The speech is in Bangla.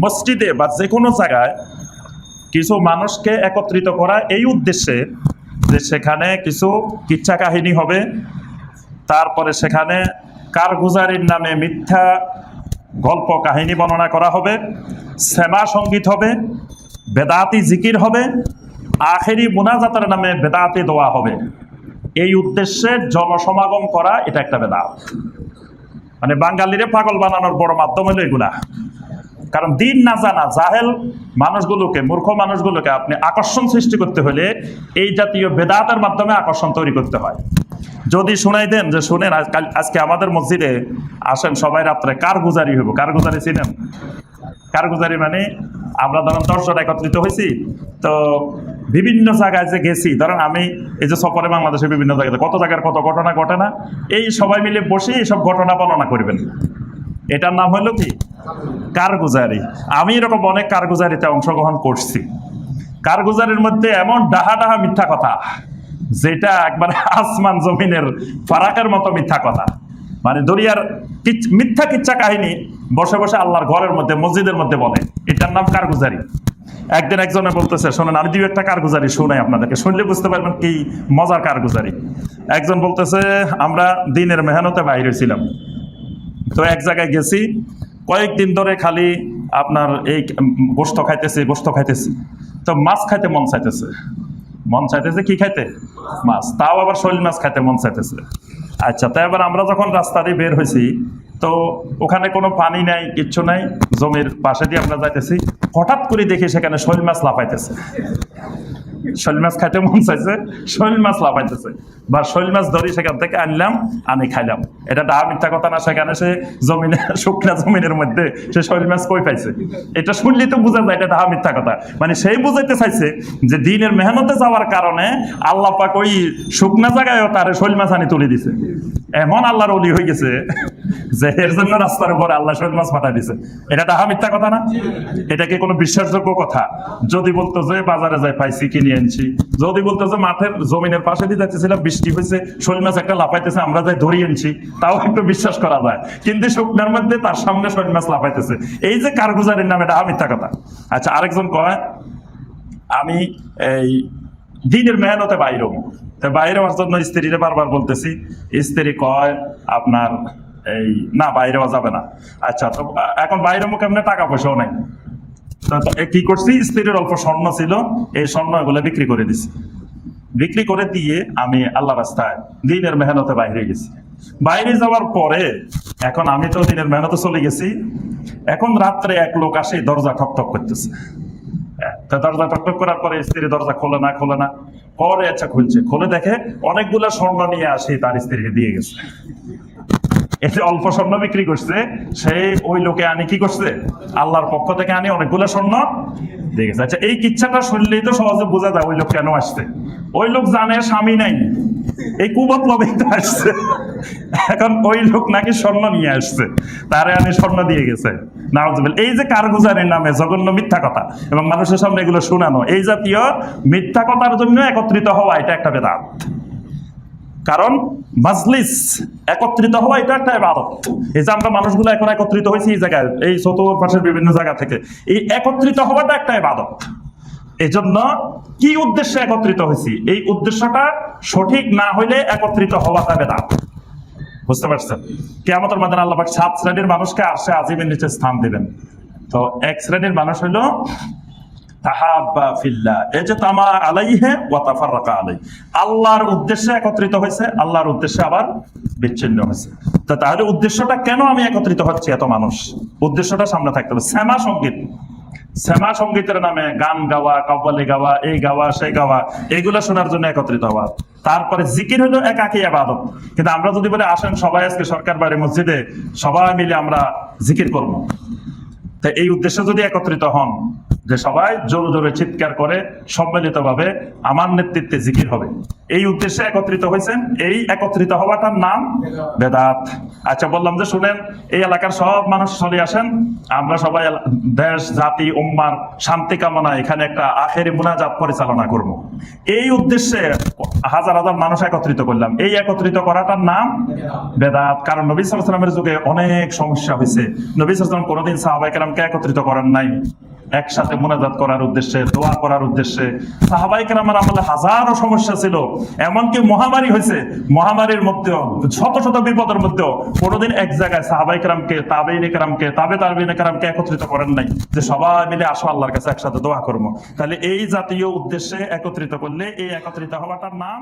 মসজিদে বা যে কোনো জায়গায় কিছু মানুষকে একত্রিত করা এই উদ্দেশ্যে যে সেখানে কিছু কিচ্ছা কাহিনী হবে। তারপরে সেখানে কারগুজারির নামে মিথ্যা গল্প কাহিনী বর্ণনা করা হবে, শ্যামা সংগীত হবে, বেদাতি জিকির হবে, আখেরি মুনাজাতের নামে বেদাতি দেওয়া হবে। এই উদ্দেশ্যে জনসমাগম করা এটা একটা বেদাত। মানে বাঙালিরে পাগল বানানোর বড় মাধ্যম হলো এগুলা। কারণ দিন না জানা, জাহেল মানুষগুলোকে, মূর্খ মানুষগুলোকে আপনি আকর্ষণ সৃষ্টি করতে হলে এই জাতীয় বেদাতের মাধ্যমে আকর্ষণ তৈরি করতে হয়। যদি শুনাই দেন যে শুনেন আজকে আমাদের মসজিদে আসেন সবাই রাত্রে, কার গুজারি হইব? কার গুজারি চিনেন? কার গুজারি মানে আমরা ধরেন দশজন একত্রিত হয়েছি তো বিভিন্ন জায়গায় যে গেছি, ধরেন আমি এই যে সফরে বাংলাদেশের বিভিন্ন জায়গাতে, কত জায়গার কত ঘটনা ঘটে না, এই সবাই মিলে বসে এইসব ঘটনা বর্ণনা করবেন। এটার নাম হলো কি? কারগুজারি। আমি এরকম অনেক কারগুজারিতে অংশগ্রহণ করছি। কারগুজারির মধ্যে এমন ডাহা ডাহা মিথ্যা কথা, যেটা একবারে আসমান জমিনের ফারাকের মতো মিথ্যা কথা। মানে দরিয়ার মিথ্যা কিচ্ছা কাহিনী বসে বসে আল্লাহর ঘরের মধ্যে, মসজিদের মধ্যে বলে। এটার নাম কারগুজারি। একদিন একজনে বলতেছে, শোনেন, আমি দুই একটা কারগুজারি শুনাই আপনাদেরকে। শুনলে বুঝতে পারবেন কি মজার কারগুজারি। একজন বলতেছে, আমরা দিনের মেহনতে বাইরে ছিলাম। তো এক জায়গায় গেছি, কয়েকদিন ধরে খালি আপনার এই গোস্ত খাইতেছি গোস্ত খাইতেছি। তো মাছ খাইতে মন চাইতেছে। মন চাইতেছে কি খাইতে? মাছ। তাও আবার শৈল মাছ খাইতে মন চাইতেছে। আচ্ছা তাই এবার আমরা যখন রাস্তা দিয়ে বের হয়েছি, তো ওখানে কোনো পানি নাই, কিচ্ছু নাই, জমির পাশে দিয়ে আমরা যাইতেছি। হঠাৎ করে দেখি সেখানে শৈল মাছ লাফাইতেছে। শৈল মাছ খাইতে মন চাইছে, শৈল মাছ লাফাইতেছে। বা শৈল মাছ ধরি সেখান থেকে আনলাম, আনি খাইলাম। এটা ডাহা মিথ্যা কথা না, সেখানে সে জমিনে, শুকনা জমিনের মধ্যে সে শৈল মাছ কই পাইছে? এটা শুনলেই তো বোঝা যায় এটা ডাহা মিথ্যা কথা। মানে সেই বুঝাইতে চাইছে যে দিনের মেহনতে যাওয়ার কারণে আল্লাহ পাক ওই শুকনা জায়গায়ও তার শৈল মাছ আনি তুলে দিছে। এমন আল্লাহর অলি হয়ে গেছে যে এর জন্য রাস্তার উপরে আল্লাহ শৈল মাছ পাঠাই দিছে। এটা ডাহা মিথ্যা কথা না? এটা কি কোনো বিশ্বাসযোগ্য কথা? যদি বলতো যে বাজারে যাই পাইছি, কিনে আনছি। যদি বলতো যে মাঠের জমিনের পাশে দিয়ে যাচ্ছিলাম বৃষ্টি হয়েছে শৈল মাছ একটা লাফাইতেছে, আমরা যাই ধরি আনছি, তাও একটু বিশ্বাস করা যায়। কিন্তু শুকনার মধ্যে তার সামনে শৈল মাছ লাফাইতেছে। এই যে কারগুজারির নাম, এটা মিথ্যা কথা। আচ্ছা আরেকজন কয়, আমি এই দিনের মেহনতে বাইরে বাইরে হওয়ার জন্য স্ত্রীরে বারবার বলতেছি, স্ত্রী কয়, আপনার এই, না, বাইরে যাবে না। আচ্ছা তো এখন বাইরে মুখে এমনি টাকা পয়সাও নাই। কি করছি? স্ত্রীর অল্প স্বর্ণ ছিল, এই স্বর্ণ এগুলো বিক্রি করে দিছি। বিক্রি করে দিয়ে আমি আল্লাহ রাস্তায় দিনের মেহনতে বাইরে গেছি। বাইরে যাওয়ার পরে এখন আমি তো দিনের মেহনতে চলে গেছি। এখন রাত্রে এক লোক আসে, দরজা ঠক ঠক করতেছে। তা দরজা টকটক করার পরে স্ত্রী দরজা খোলে না খোলে না। পরে আচ্ছা খুলছে। খুলে দেখে অনেকগুলা স্বর্ণ নিয়ে আসে তার স্ত্রীকে দিয়ে গেছে। যে অল্প স্বর্ণ বিক্রি করছে সে ওই লোকে আনি কি করছে? আল্লাহর পক্ষ থেকে আনি অনেকগুলো স্বর্ণ দিয়ে গেছে। আচ্ছা এই কিচ্ছাটা শুনলেই তো সহজে বোঝা যায় ওই লোক কেন আসছে। ওই লোক জানে স্বামী নাই। এই কুবত লবেই তো আসছে। এখন ওই লোক নাকি স্বর্ণ নিয়ে আসছে। তারে আনি স্বর্ণ দিয়ে গেছে। নাওজবিল এই যে কারগুজারির নামে জঘন্য মিথ্যা কথা, এবং মানুষের সামনে এগুলো শোনানো, এই জাতীয় মিথ্যা কথার জন্য একত্রিত হওয়া, এটা একটা বেদাত। কারণ মাজলিস একত্রিত হওয়া এটা একটা ইবাদত। এই যে আমরা মানুষগুলো এখন একত্রিত হয়েছি এই জায়গায়, এই চতুর্পাশের বিভিন্ন জায়গা থেকে। এই একত্রিত হওয়াটা একটা ইবাদত। এই জন্য কি উদ্দেশ্যে একত্রিত হয়েছি? এই উদ্দেশ্যটা সঠিক না হইলে একত্রিত হওয়াটা বেদাত বুঝতে পারছেন? কেমতের মাদান আল্লাহ সাত শ্রেণির মানুষকে আসে আজিমের নিচে স্থান দিবেন। তো এক শ্রেণির মানুষ হইল আল্লাহর উদ্দেশ্যে একত্রিত হয়েছে, আল্লাহর উদ্দেশ্যে আবার বিচ্ছিন্ন হয়েছে। তো তাহলে উদ্দেশ্যটা কেন আমি একত্রিত হচ্ছি এত মানুষ? উদ্দেশ্যটা সামনে থাকতে হবে। শ্যামা সংগীত। শ্যামা সঙ্গীতের নামে গান গাওয়া, কব্বালি গাওয়া, এই গাওয়া, সেই গাওয়া, এইগুলো শোনার জন্য একত্রিত হওয়া। তারপরে জিকির হলো একাকি আবাদত। কিন্তু আমরা যদি বলে, আসেন সবাই আজকে সরকার বাড়ি মসজিদে, সবাই মিলে আমরা জিকির করব। তা এই উদ্দেশ্যে যদি একত্রিত হন যে সবাই জোরে জোরে চিৎকার করে সম্মিলিতভাবে আমার নেতৃত্বে জিকির হবে। এই উদ্দেশ্যে একত্রিত হয়েছেন। এই একত্রিত হওয়াটার নাম বেদাত। আচ্ছা বললাম যে শুনেন, এই এলাকার সব মানুষ চলে আসেন। আমরা সবাই দেশ, জাতি, উম্মার শান্তি কামনা এখানে একটা আখেরি মুনাজাত পরিচালনা করব। এই উদ্দেশ্যে হাজার হাজার মানুষ একত্রিত করলাম। এই একত্রিত করাটার নাম বেদাত। কারণ নবী সালামের যুগে অনেক সমস্যা হয়েছে। নবী সালাম কোনোদিন সাহাবাইকেরামকে একত্রিত করার নাই। একসাথে মোনাজাত করার উদ্দেশ্যে, দোয়া করার উদ্দেশ্যে। সাহাবাই কেরামের আমলে হাজারো সমস্যা ছিল। এমনকি মহামারী হয়েছে, মহামারীর মধ্যেও, শত শত বিপদের মধ্যেও। কোনোদিন এক জায়গায় সাহাবাই কেরামকে, তাবেইন কেরামকে, তাবে তাবেইন কেরামকে একত্রিত করেন নাই যে সবাই মিলে আসো আল্লাহর কাছে একসাথে দোয়া করব। তাহলে এই জাতীয় উদ্দেশ্যে একত্রিত করলে এই একত্রিত হওয়াটার নাম